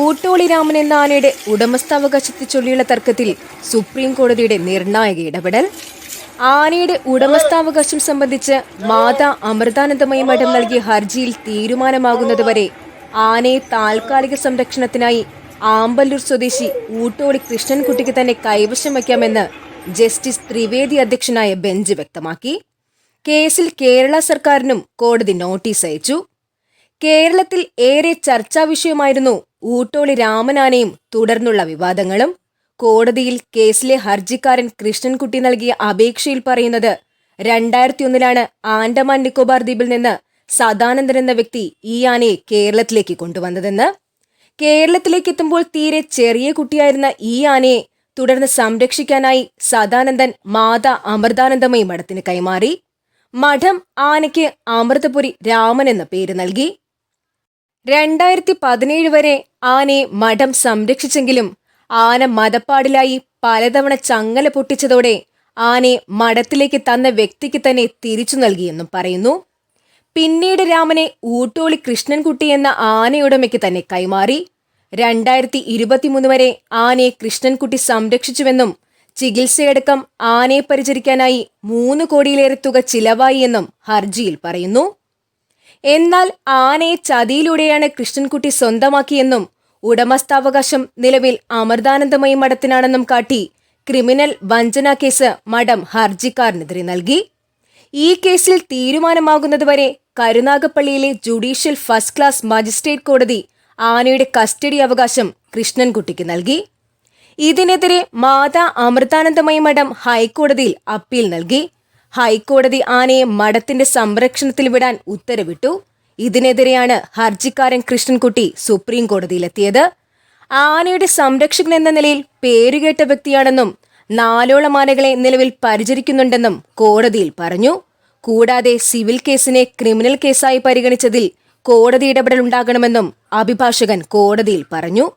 ഊട്ടോളി രാമൻ എന്ന ആനയുടെ ഉടമസ്ഥാവകാശത്തെ ചൊല്ലിയുള്ള തർക്കത്തിൽ സുപ്രീം കോടതിയുടെ നിർണായക ഇടപെടൽ. ആനയുടെ ഉടമസ്ഥാവകാശം സംബന്ധിച്ച് മാതാ അമൃതാനന്ദമയി മഠം നൽകിയ ഹർജിയിൽ തീരുമാനമാകുന്നതുവരെ ആനയെ താൽക്കാലിക സംരക്ഷണത്തിനായി ആമ്പല്ലൂർ സ്വദേശി ഊട്ടോളി കൃഷ്ണൻകുട്ടിക്ക് തന്നെ കൈവശം വയ്ക്കാമെന്ന് ജസ്റ്റിസ് ത്രിവേദി അധ്യക്ഷനായ ബെഞ്ച് വ്യക്തമാക്കി. കേസിൽ കേരള സർക്കാരിനും കോടതി നോട്ടീസ് അയച്ചു. കേരളത്തിൽ ഏറെ ചർച്ചാ വിഷയമായിരുന്നു ഊട്ടോളി രാമനാനയും തുടർന്നുള്ള വിവാദങ്ങളും. കോടതിയിൽ കേസിലെ ഹർജിക്കാരൻ കൃഷ്ണൻകുട്ടി നൽകിയ അപേക്ഷയിൽ പറയുന്നത് രണ്ടായിരത്തി ഒന്നിലാണ് ആൻഡമാൻ നിക്കോബാർ ദ്വീപിൽ നിന്ന് സദാനന്ദൻ എന്ന വ്യക്തി ഈ ആനയെ കേരളത്തിലേക്ക് കൊണ്ടുവന്നതെന്ന്. കേരളത്തിലേക്ക് എത്തുമ്പോൾ തീരെ ചെറിയ കുട്ടിയായിരുന്ന ഈ ആനയെ തുടർന്ന് സംരക്ഷിക്കാനായി സദാനന്ദൻ മാതാ അമൃതാനന്ദമയി മഠത്തിന് കൈമാറി. മഠം ആനയ്ക്ക് അമൃതപുരി രാമൻ എന്ന പേര് നൽകി. രണ്ടായിരത്തി പതിനേഴ് വരെ ആനയെ മഠം സംരക്ഷിച്ചെങ്കിലും ആന മതപ്പാടിലായി പലതവണ ചങ്ങല പൊട്ടിച്ചതോടെ ആനയെ മഠത്തിലേക്ക് തന്ന വ്യക്തിക്ക് തന്നെ തിരിച്ചു നൽകിയെന്നും പറയുന്നു. പിന്നീട് രാമനെ ഊട്ടോളി കൃഷ്ണൻകുട്ടി എന്ന ആനയുടമയ്ക്ക് തന്നെ കൈമാറി. രണ്ടായിരത്തി ഇരുപത്തിമൂന്ന് വരെ ആനയെ കൃഷ്ണൻകുട്ടി സംരക്ഷിച്ചുവെന്നും ചികിത്സയടക്കം ആനയെ പരിചരിക്കാനായി മൂന്ന് കോടിയിലേറെ തുക ചിലവായി എന്നും ഹർജിയിൽ പറയുന്നു. എന്നാൽ ആനയെ ചതിയിലൂടെയാണ് കൃഷ്ണൻകുട്ടി സ്വന്തമാക്കിയെന്നും ഉടമസ്ഥാവകാശം നിലവിൽ അമൃതാനന്ദമയി മഠത്തിനാണെന്നും കാട്ടി ക്രിമിനൽ വഞ്ചന കേസ് മഠം ഹർജിക്കാരനെതിരെ നൽകി. ഈ കേസിൽ തീരുമാനമാകുന്നതുവരെ കരുനാഗപ്പള്ളിയിലെ ജുഡീഷ്യൽ ഫസ്റ്റ് ക്ലാസ് മജിസ്ട്രേറ്റ് കോടതി ആനയുടെ കസ്റ്റഡി അവകാശം കൃഷ്ണൻകുട്ടിക്ക് നൽകി. ഇതിനെതിരെ മാതാ അമൃതാനന്ദമയി മഠം ഹൈക്കോടതിയിൽ അപ്പീൽ നൽകി. ഹൈക്കോടതി ആനയെ മഠത്തിന്റെ സംരക്ഷണത്തിൽ വിടാൻ ഉത്തരവിട്ടു. ഇതിനെതിരെയാണ് ഹർജിക്കാരൻ കൃഷ്ണൻകുട്ടി സുപ്രീം കോടതിയിലെത്തിയത്. ആനയുടെ സംരക്ഷകൻ എന്ന നിലയിൽ പേരുകേട്ട വ്യക്തിയാണെന്നും നാലോളം ആനകളെ നിലവിൽ പരിചരിക്കുന്നുണ്ടെന്നും കോടതിയിൽ പറഞ്ഞു. കൂടാതെ സിവിൽ കേസിനെ ക്രിമിനൽ കേസായി പരിഗണിച്ചതിൽ കോടതി ഇടപെടൽ ഉണ്ടാകണമെന്നും അഭിഭാഷകൻ കോടതിയിൽ പറഞ്ഞു.